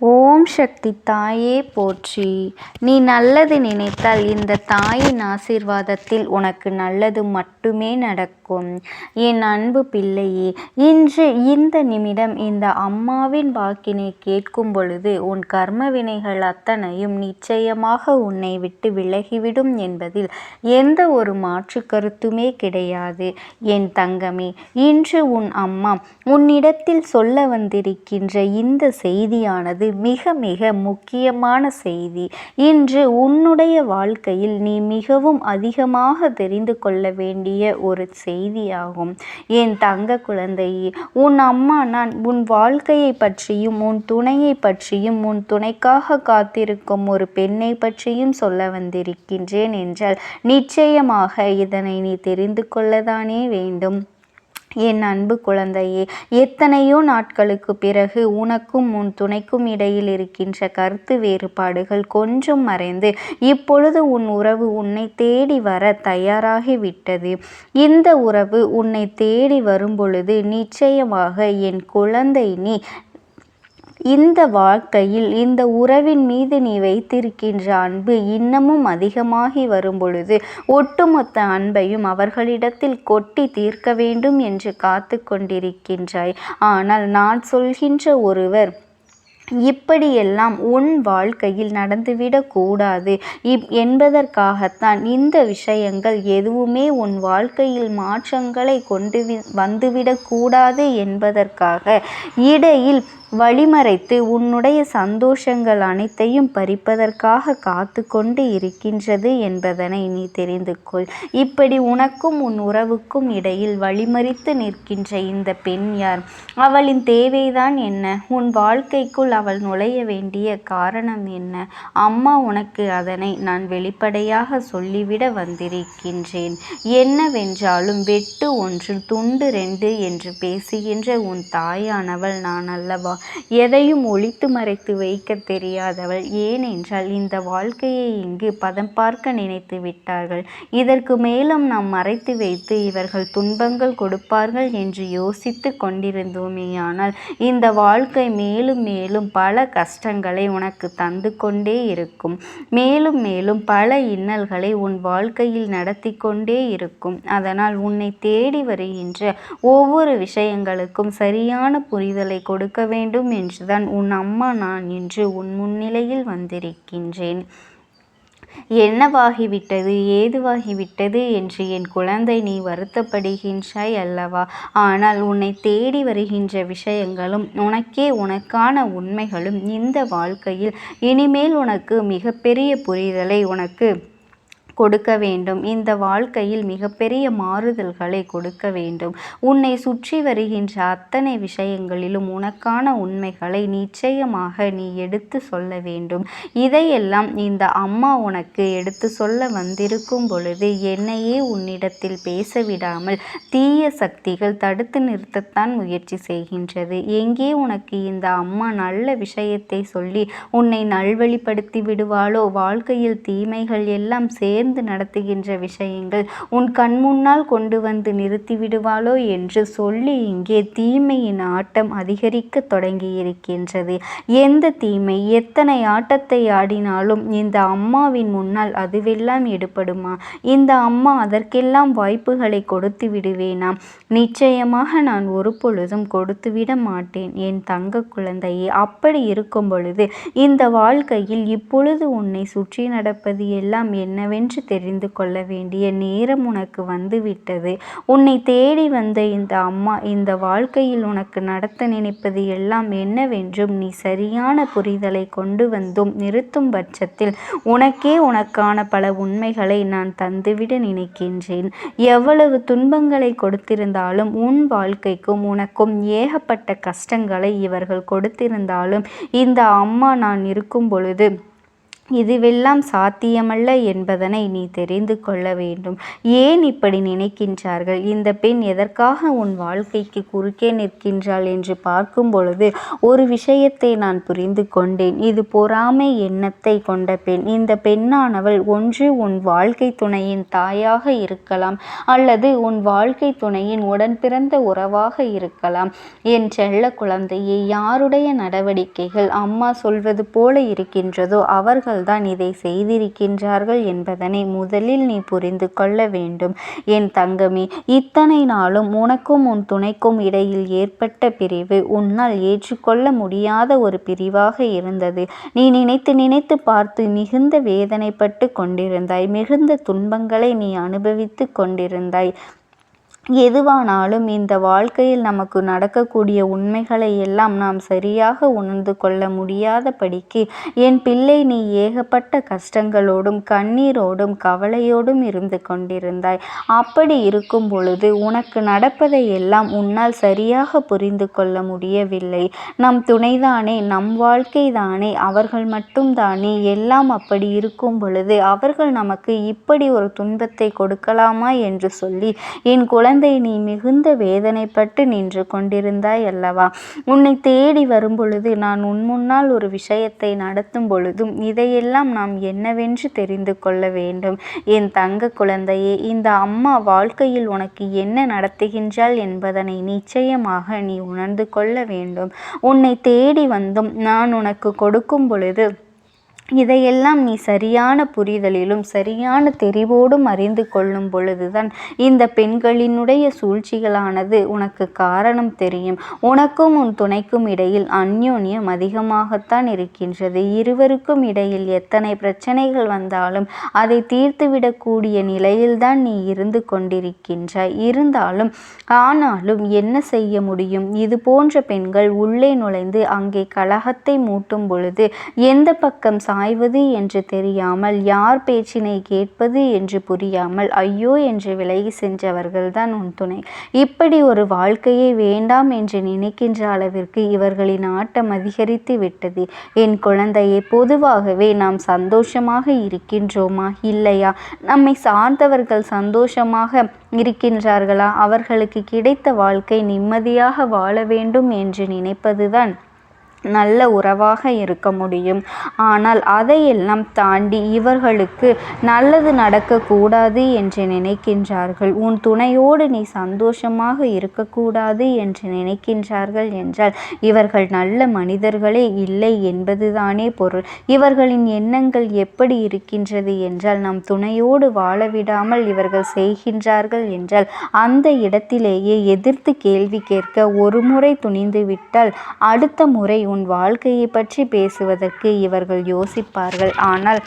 ஓம் சக்தி தாயே போற்றி. நீ நல்லது நினைத்தால் இந்த தாயின் ஆசீர்வாதத்தில் உனக்கு நல்லது மட்டுமே நடக்கும். என் அன்பு பிள்ளையே இன்று இந்த நிமிடம் இந்த அம்மாவின் வாக்கினை கேட்கும் பொழுது உன் கர்ம வினைகள் அத்தனையும் நிச்சயமாக உன்னை விட்டு விலகிவிடும் என்பதில் எந்த ஒரு மாற்று கருத்துமே கிடையாது. என் தங்கமே இன்று உன் அம்மா உன்னிடத்தில் சொல்ல வந்திருக்கின்ற இந்த செய்தியானது மிக மிக முக்கியமான செய்தி. இன்று உன்னுடைய வாழ்க்கையில் நீ மிகவும் அதிகமாக தெரிந்து கொள்ள வேண்டிய ஒரு செய்தியாகும். என் தங்க குழந்தையே உன் அம்மா நான் உன் வாழ்க்கையை பற்றியும் உன் துணையை பற்றியும் உன் துணைக்காக காத்திருக்கும் ஒரு பெண்ணை பற்றியும் சொல்ல வந்திருக்கின்றேன் என்றால் நிச்சயமாக இதனை நீ தெரிந்து கொள்ளதானே வேண்டும். என் அன்பு குழந்தையே எத்தனையோ நாட்களுக்கு பிறகு உனக்கும் உன் துணைக்கும் இடையில் இருக்கின்ற கருத்து வேறுபாடுகள் கொஞ்சம் மறைந்து இப்பொழுது உன் உறவு உன்னை தேடி வர தயாராகிவிட்டது. இந்த உறவு உன்னை தேடி வரும்பொழுது நிச்சயமாக என் குழந்தை நீ இந்த வாழ்க்கையில் இந்த உறவின் மீது நீ வைத்திருக்கின்ற அன்பு இன்னமும் அதிகமாகி வரும்பொழுது ஒட்டுமொத்த அன்பையும் அவர்களிடத்தில் கொட்டி தீர்க்க வேண்டும் என்று காத்து கொண்டிருக்கின்றாய். ஆனால் நான் சொல்கின்ற ஒருவர் இப்படியெல்லாம் உன் வாழ்க்கையில் நடந்துவிடக்கூடாது இப் என்பதற்காகத்தான் இந்த விஷயங்கள் எதுவுமே உன் வாழ்க்கையில் மாற்றங்களை கொண்டு வந்துவிடக்கூடாது என்பதற்காக இடையில் வழிமறைத்து உன்னுடைய சந்தோஷங்கள் அனைத்தையும் பறிப்பதற்காக காத்து கொண்டு இருக்கின்றது என்பதனை நீ தெரிந்து கொள். இப்படி உனக்கும் உன் உறவுக்கும் இடையில் வழிமறித்து நிற்கின்ற இந்த பெண் யார்? அவளின் தேவைதான் என்ன? உன் வாழ்க்கைக்குள் அவள் நுழைய வேண்டிய காரணம் என்ன? அம்மா உனக்கு அதனை நான் வெளிப்படையாக சொல்லிவிட வந்திருக்கின்றேன். என்னவென்றாலும் வெட்டு ஒன்று துண்டு ரெண்டு என்று பேசுகின்ற உன் தாயானவள் நான் அல்லவா? எதையும் ஒழித்து மறைத்து வைக்க தெரியாதவள். ஏனென்றால் இந்த வாழ்க்கையை இங்கு பதம் பார்க்க நினைத்து விட்டார்கள். இதற்கு மேலும் நாம் மறைத்து வைத்து இவர்கள் துன்பங்கள் கொடுப்பார்கள் என்று யோசித்து கொண்டிருந்தோமேயானால் இந்த வாழ்க்கை மேலும் மேலும் பல கஷ்டங்களை உனக்கு தந்து கொண்டே இருக்கும். மேலும் மேலும் பல இன்னல்களை உன் வாழ்க்கையில் நடத்தி கொண்டே இருக்கும். அதனால் உன்னை தேடி வருகின்ற ஒவ்வொரு விஷயங்களுக்கும் சரியான புரிதலை கொடுக்க வேண்டும். வேண்டும் என்றுதான் உன் அம்மா நான் என்று உன் முன்னிலையில் வந்திருக்கின்றேன். என்னவாகிவிட்டது? ஏதுவாகிவிட்டது? என்று என் குழந்தை நீ வருத்தப்படுகின்றாய் அல்லவா? ஆனால் உன்னை தேடி வருகின்ற விஷயங்களும் உனக்கே உனக்கான உண்மைகளும் இந்த வாழ்க்கையில் இனிமேல் உனக்கு மிகப்பெரிய புரிதலை உனக்கு கொடுக்க வேண்டும். இந்த வாழ்க்கையில் மிகப்பெரிய மாறுதல்களை கொடுக்க வேண்டும். உன்னை சுற்றி வருகின்ற அத்தனை விஷயங்களிலும் உனக்கான உண்மைகளை நிச்சயமாக நீ எடுத்து சொல்ல வேண்டும். இதையெல்லாம் இந்த அம்மா உனக்கு எடுத்து சொல்ல வந்திருக்கும் பொழுது என்னையே உன்னிடத்தில் பேச விடாமல் தீய சக்திகள் தடுத்து நிறுத்தத்தான் முயற்சி செய்கின்றது. எங்கே உனக்கு இந்த அம்மா நல்ல விஷயத்தை சொல்லி உன்னை நல்வழிப்படுத்தி விடுவாளோ? வாழ்க்கையில் தீமைகள் எல்லாம் சேர்ந்து சேர்ந்து நடத்துகின்ற விஷயங்கள் உன் கண் முன்னால் கொண்டு வந்து நிறுத்தி விடுவாளோ என்று சொல்லி இங்கே தீமையின் ஆட்டம் அதிகரிக்க தொடங்கியிருக்கின்றது. எந்த தீமை? எத்தனை ஆட்டத்தை ஆடினாலும் இந்த அம்மாவின் முன்னால் அதுவெல்லாம் எடுப்படுமா இந்த அம்மா அதற்கெல்லாம் வாய்ப்புகளை கொடுத்து விடுவேனா? நிச்சயமாக நான் ஒரு பொழுதும் கொடுத்துவிட மாட்டேன். என் தங்க குழந்தையே அப்படி இருக்கும் பொழுது இந்த வாழ்க்கையில் இப்பொழுது உன்னை சுற்றி நடப்பது எல்லாம் என்னவென்று என்று தெரிந்து கொள்ள வேண்டிய நேரம் உனக்கு வந்துவிட்டது. உன்னை தேடி வந்த இந்த அம்மா இந்த வாழ்க்கையில் உனக்கு நடத்த நினைப்பது எல்லாம் என்னவென்றும் நீ சரியான புரிதலை கொண்டு வந்தும் நிறுத்தும் பட்சத்தில் உனக்கே உனக்கான பல உண்மைகளை நான் தந்துவிட நினைக்கின்றேன். எவ்வளவு துன்பங்களை கொடுத்திருந்தாலும் உன் வாழ்க்கைக்கும் உனக்கும் ஏகப்பட்ட கஷ்டங்களை இவர்கள் கொடுத்திருந்தாலும் இந்த அம்மா நான் இருக்கும் பொழுது இதுவெல்லாம் சாத்தியமல்ல என்பதனை நீ தெரிந்து கொள்ள வேண்டும். ஏன் இப்படி நினைக்கின்றார்கள்? இந்த பெண் எதற்காக உன் வாழ்க்கைக்கு குறுக்கே நிற்கின்றாள் என்று பார்க்கும் பொழுது ஒரு விஷயத்தை நான் புரிந்து கொண்டேன். இது பொறாமை எண்ணத்தை கொண்ட பெண். இந்த பெண்ணானவள் ஒன்று உன் வாழ்க்கை துணையின் தாயாக இருக்கலாம் அல்லது உன் வாழ்க்கை துணையின் உடன் பிறந்த உறவாக இருக்கலாம் என் செல்ல குழந்தையை யாருடைய நடவடிக்கைகள் அம்மா சொல்வது போல இருக்கின்றதோ அவர்கள் தான் இதை செய்திருக்கின்றார்கள் என்பதனை முதலில் நீ புரிந்து கொள்ள வேண்டும். என் தங்கமே இத்தனை நாளும் உனக்கும் உன் துணைக்கும் இடையில் ஏற்பட்ட பிரிவு உன்னால் ஏற்றுக்கொள்ள முடியாத ஒரு பிரிவாக இருந்தது. நீ நினைத்து நினைத்து பார்த்து மிகுந்த வேதனைப்பட்டு கொண்டிருந்தாய். மிகுந்த துன்பங்களை நீ அனுபவித்து கொண்டிருந்தாய். எதுவானாலும் இந்த வாழ்க்கையில் நமக்கு நடக்கக்கூடிய உண்மைகளை எல்லாம் நாம் சரியாக உணர்ந்து கொள்ள முடியாதபடிக்கு என் பிள்ளை நீ ஏகப்பட்ட கஷ்டங்களோடும் கண்ணீரோடும் கவலையோடும் இருந்து கொண்டிருந்தாய். அப்படி இருக்கும் பொழுது உனக்கு நடப்பதை எல்லாம் உன்னால் சரியாக புரிந்து கொள்ள முடியவில்லை. நம் துணைதானே நம் வாழ்க்கை தானே அவர்கள் மட்டும் தானே எல்லாம் அப்படி இருக்கும் பொழுது அவர்கள் நமக்கு இப்படி ஒரு துன்பத்தை கொடுக்கலாமா என்று சொல்லி என் குழந்தை குழந்தை நீ மிகுந்த வேதனைப்பட்டு நின்று கொண்டிருந்தாய் அல்லவா? உன்னை தேடி வரும் பொழுது நான் உன் முன்னால் ஒரு விஷயத்தை நடத்தும் பொழுதும் இதையெல்லாம் நாம் என்னவென்று தெரிந்து கொள்ள வேண்டும். என் தங்க குழந்தையே இந்த அம்மா வாழ்க்கையில் உனக்கு என்ன நடத்துகின்றாள் என்பதனை நிச்சயமாக நீ உணர்ந்து கொள்ள வேண்டும். உன்னை தேடி வந்தும் நான் உனக்கு கொடுக்கும் பொழுது இதையெல்லாம் நீ சரியான புரிதலிலும் சரியான தெரிவோடும் அறிந்து கொள்ளும் பொழுதுதான் இந்த பெண்களினுடைய சூழ்ச்சிகளானது உனக்கு காரணம் தெரியும். உனக்கும் உன் துணைக்கும் இடையில் அந்யோன்யம் அதிகமாகத்தான் இருக்கின்றது. இருவருக்கும் இடையில் எத்தனை பிரச்சனைகள் வந்தாலும் அதை தீர்த்துவிடக்கூடிய நிலையில்தான் நீ இருந்து கொண்டிருக்கின்றாய். இருந்தாலும் ஆனாலும் என்ன செய்ய முடியும்? இது போன்ற பெண்கள் உள்ளே நுழைந்து அங்கே கலகத்தை மூட்டும் பொழுது எந்த பக்கம் சா பாய்வது என்று தெரியாமல் யார் பேச்சினை கேட்பது என்று புரியாமல் ஐயோ என்று விலகி சென்றவர்கள்தான் உன் துணை. இப்படி ஒரு வாழ்க்கையை வேண்டாம் என்று நினைக்கின்ற அளவிற்கு இவர்களின் ஆட்டம் அதிகரித்து விட்டது. என் குழந்தையை பொதுவாகவே நாம் சந்தோஷமாக இருக்கின்றோமா? இல்லையா? நம்மை சார்ந்தவர்கள் சந்தோஷமாக இருக்கின்றார்களா? அவர்களுக்கு கிடைத்த வாழ்க்கை நிம்மதியாக வாழ வேண்டும் என்று நினைப்பதுதான் நல்ல உறவாக இருக்க முடியும். ஆனால் அதையெல்லாம் தாண்டி இவர்களுக்கு நல்லது நடக்கக்கூடாது என்று நினைக்கின்றார்கள். உன் துணையோடு நீ சந்தோஷமாக இருக்கக்கூடாது என்று நினைக்கின்றார்கள் என்றால் இவர்கள் நல்ல மனிதர்களே இல்லை என்பதுதானே பொருள். இவர்களின் எண்ணங்கள் எப்படி இருக்கின்றது என்றால் நம் துணையோடு வாழவிடாமல் இவர்கள் செய்கின்றார்கள் என்றால் அந்த இடத்திலேயே எதிர்த்து கேள்வி கேட்க ஒரு முறை துணிந்து விட்டால் அடுத்த முறை உன் வாழ்க்கையை பற்றி பேசுவதற்கு இவர்கள் யோசிப்பார்கள். ஆனால்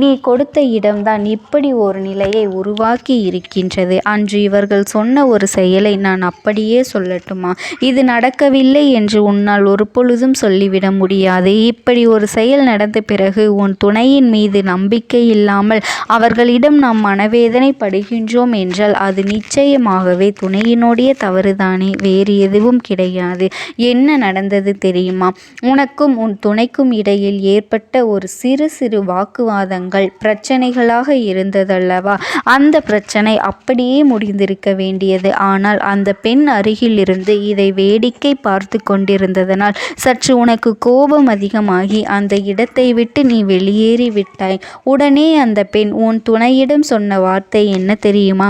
நீ கொடுத்த இடம்தான் இப்படி ஒரு நிலையை உருவாக்கி இருக்கின்றது. அன்று இவர்கள் சொன்ன ஒரு செயலை நான் அப்படியே சொல்லட்டுமா? இது நடக்கவில்லை என்று உன்னால் ஒரு பொழுதும் சொல்லிவிட முடியாது. இப்படி ஒரு செயல் நடந்த பிறகு உன் துணையின் மீது நம்பிக்கை இல்லாமல் அவர்களிடம் நாம் மனவேதனை படுகின்றோம் என்றால் அது நிச்சயமாகவே துணையினுடைய தவறுதானே. வேறு எதுவும் கிடையாது. என்ன நடந்தது தெரியுமா? உனக்கும் உன் துணைக்கும் இடையில் ஏற்பட்ட ஒரு சிறு சிறு வாக்குவாதங்கள் பிரச்சனைகளாக இருந்ததல்லவா? அந்த பிரச்சனை அப்படியே முடிந்திருக்க வேண்டியது. ஆனால் அந்த பெண் அருகிலிருந்து இதை வேடிக்கை பார்த்து கொண்டிருந்ததனால் சற்று உனக்கு கோபம் அதிகமாகி அந்த இடத்தை விட்டு நீ வெளியேறி விட்டாய் உடனே அந்த பெண் உன் துணையிடம் சொன்ன வார்த்தை என்ன தெரியுமா?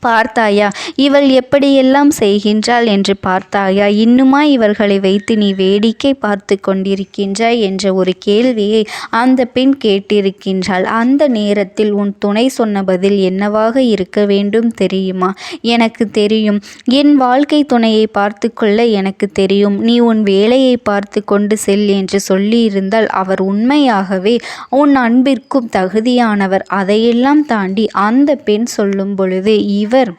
பார்த்தாயா இவள் எப்படியெல்லாம் செய்கின்றாள் என்று பார்த்தாயா இன்னுமா இவர்களை வைத்து நீ வேடிக்கை பார்த்து கொண்டிருக்கின்றாய் என்ற ஒரு கேள்வியை அந்த பெண் கேட்டிருக்கின்றாள். அந்த நேரத்தில் உன் துணை சொன்ன பதில் என்னவாக இருக்க வேண்டும் தெரியுமா? எனக்கு தெரியும். என் வாழ்க்கை துணையை பார்த்து கொள்ள எனக்கு தெரியும். நீ உன் வேலையை பார்த்து கொண்டு செல் என்று சொல்லியிருந்தால் அவர் உண்மையாகவே உன் அன்பிற்கும் தகுதியானவர். அதையெல்லாம் தாண்டி அந்த பெண் சொல்லும் பொழுது இவர்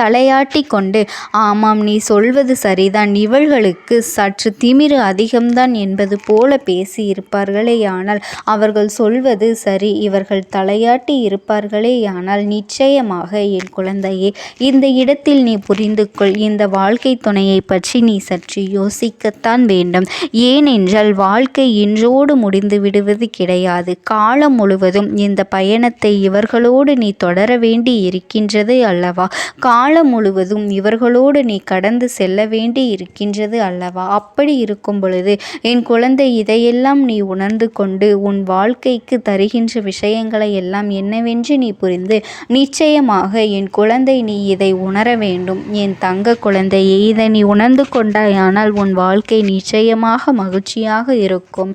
தலையாட்டி கொண்டு ஆமாம் நீ சொல்வது சரிதான். இவள்களுக்கு சற்று திமிரு அதிகம்தான் என்பது போல பேசியிருப்பார்களேயானால் அவர்கள் சொல்வது சரி. இவர்கள் தலையாட்டி இருப்பார்களேயானால் நிச்சயமாக என் குழந்தையே இந்த இடத்தில் நீ புரிந்து கொள். இந்த வாழ்க்கை துணையை பற்றி நீ சற்று யோசிக்கத்தான் வேண்டும். ஏனென்றால் வாழ்க்கை இன்றோடு முடிந்து விடுவது கிடையாது. காலம் முழுவதும் இந்த பயணத்தை இவர்களோடு நீ தொடர வேண்டி இருக்கின்றது அல்லவா? கா காலம் முழுவதும் இவர்களோடு நீ கடந்து செல்ல வேண்டி இருக்கின்றது அல்லவா? அப்படி இருக்கும் பொழுது என் குழந்தை இதையெல்லாம் நீ உணர்ந்து கொண்டு உன் வாழ்க்கைக்கு தருகின்ற விஷயங்களை எல்லாம் என்னவென்று நீ புரிந்து நிச்சயமாக என் குழந்தை நீ இதை உணர வேண்டும். என் தங்க குழந்தையை இதை நீ உணர்ந்து கொண்டாயானால் உன் வாழ்க்கை நிச்சயமாக மகிழ்ச்சியாக இருக்கும்.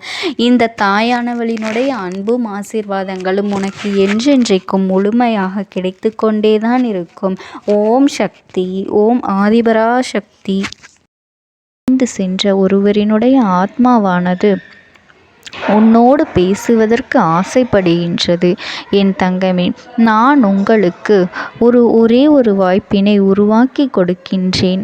இந்த தாயானவளினுடைய அன்பும் ஆசீர்வாதங்களும் உனக்கு என்றென்றைக்கும் முழுமையாக கிடைத்து கொண்டேதான் இருக்கும். ஓ ஓம் சக்தி ஓம் ஆதிபரா சக்தி. சென்ற ஒருவரினுடைய ஆத்மாவானது உன்னோடு பேசுவதற்கு ஆசைப்படுகின்றது. என் தங்கமே நான் உங்களுக்கு ஒரு ஒரே ஒரு வாய்ப்பினை உருவாக்கி கொடுக்கின்றேன்.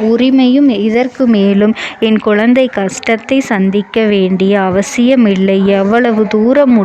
உரிமையும் இதற்கு மேலும். என் குழந்தை கஷ்டத்தை சந்திக்க வேண்டிய அவசியமில்லை. எவ்வளவு தூரம் முடி